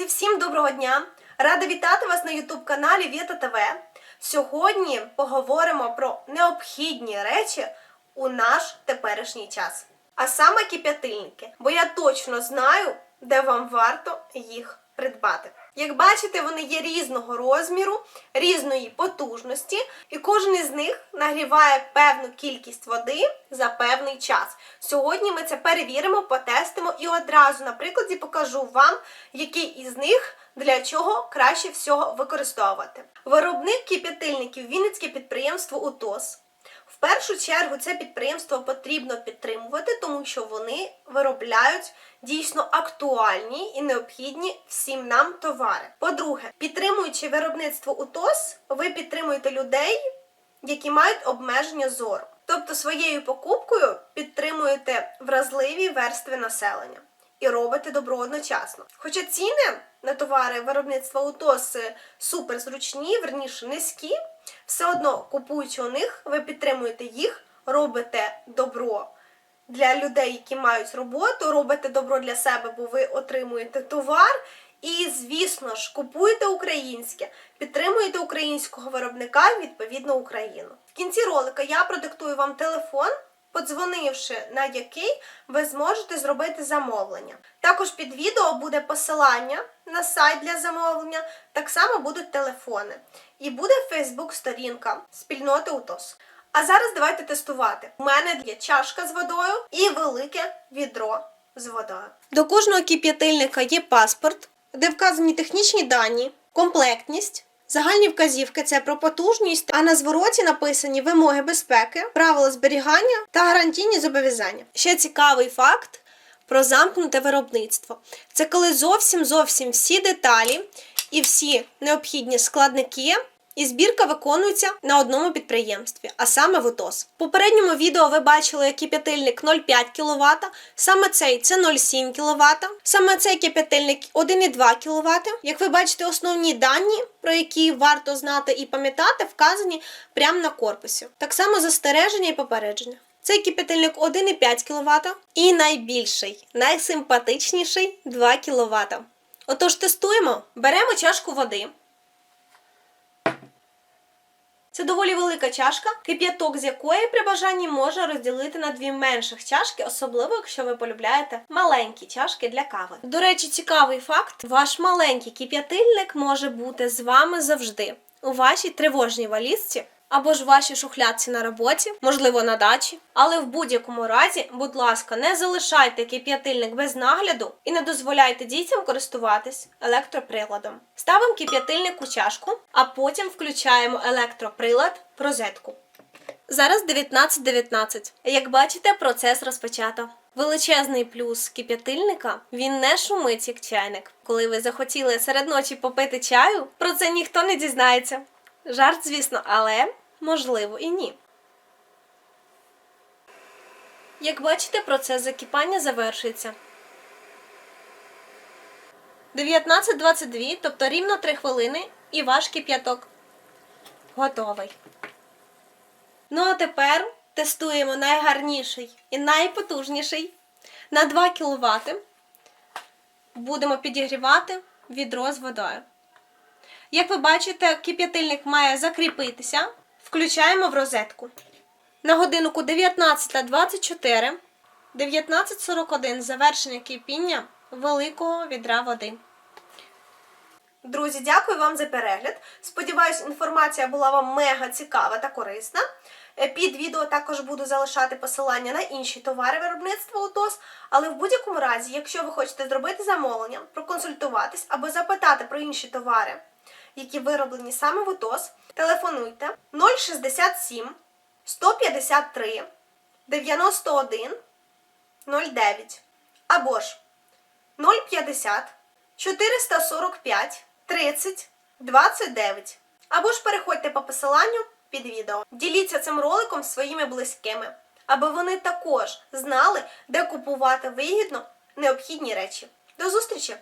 Друзі, всім доброго дня! Рада вітати вас на YouTube каналі Віта ТВ. Сьогодні поговоримо про необхідні речі у наш теперішній час. А саме кип'ятильники, бо я точно знаю, де вам варто їх придбати. Як бачите, вони є різного розміру, різної потужності, і кожен із них нагріває певну кількість води за певний час. Сьогодні ми це перевіримо, потестимо і одразу на прикладі покажу вам, який із них для чого краще всього використовувати. Виробник кип'ятильників Вінницьке підприємство УТОС. Першу чергу це підприємство потрібно підтримувати, тому що вони виробляють дійсно актуальні і необхідні всім нам товари. По-друге, підтримуючи виробництво УТОС, ви підтримуєте людей, які мають обмеження зору. Тобто своєю покупкою підтримуєте вразливі верстви населення і робите добро одночасно. Хоча ціни на товари виробництва УТОС супер зручні, верніше низькі, все одно купуючи у них, ви підтримуєте їх, робите добро для людей, які мають роботу, робите добро для себе, бо ви отримуєте товар. І, звісно ж, купуйте українське, підтримуєте українського виробника, відповідно Україну. В кінці ролика я продиктую вам телефон, подзвонивши на який ви зможете зробити замовлення. Також під відео буде посилання на сайт для замовлення, так само будуть телефони. І буде Фейсбук-сторінка спільноти УТОС. А зараз давайте тестувати. У мене є чашка з водою і велике відро з водою. До кожного кип'ятильника є паспорт, де вказані технічні дані, комплектність. Загальні вказівки це про потужність, а на звороті написані вимоги безпеки, правила зберігання та гарантійні зобов'язання. Ще цікавий факт про замкнуте виробництво. Це коли зовсім зовсім всі деталі і всі необхідні складники. І збірка виконується на одному підприємстві, а саме в УТОС. В попередньому відео ви бачили, як кип'ятильник 0,5 кВт, саме цей це 0,7 кВт, саме цей кип'ятильник 1,2 кВт. Як ви бачите, основні дані, про які варто знати і пам'ятати, вказані прямо на корпусі. Так само застереження і попередження. Цей кип'ятильник 1,5 кВт і найбільший, найсимпатичніший 2 кВт. Отож, тестуємо. Беремо чашку води. Це доволі велика чашка, кип'яток з якої при бажанні можна розділити на дві менших чашки, особливо якщо ви полюбляєте маленькі чашки для кави. До речі, цікавий факт: ваш маленький кип'ятильник може бути з вами завжди у вашій тривожній валізці. Або ж в вашій шухлядці на роботі, можливо, на дачі. Але в будь-якому разі, будь ласка, не залишайте кип'ятильник без нагляду і не дозволяйте дітям користуватись електроприладом. Ставимо кип'ятильник у чашку, а потім включаємо електроприлад в розетку. Зараз 19.19. Як бачите, процес розпочато. Величезний плюс кип'ятильника він не шумить як чайник. Коли ви захотіли серед ночі попити чаю, про це ніхто не дізнається. Жарт, звісно, але можливо і ні. Як бачите, процес закипання завершується. 19.22, тобто рівно 3 хвилини, і ваш кип'яток готовий. Ну а тепер тестуємо найгарніший і найпотужніший на 2 кВт. Будемо підігрівати відро з водою. Як ви бачите, кип'ятильник має закріпитися. Включаємо в розетку. На годинку 19.24, 19.41 завершення кипіння великого відра води. Друзі, дякую вам за перегляд. Сподіваюсь, інформація була вам мега цікава та корисна. Е, Під відео також буду залишати посилання на інші товари виробництва УТОС. Але в будь-якому разі, якщо ви хочете зробити замовлення, проконсультуватись або запитати про інші товари, які вироблені саме в УТОС, телефонуйте 067 153 91 09 або ж 050 445 30 29. Або ж переходьте по посиланню під відео. Діліться цим роликом своїми близькими, аби вони також знали, де купувати вигідно необхідні речі. До зустрічі!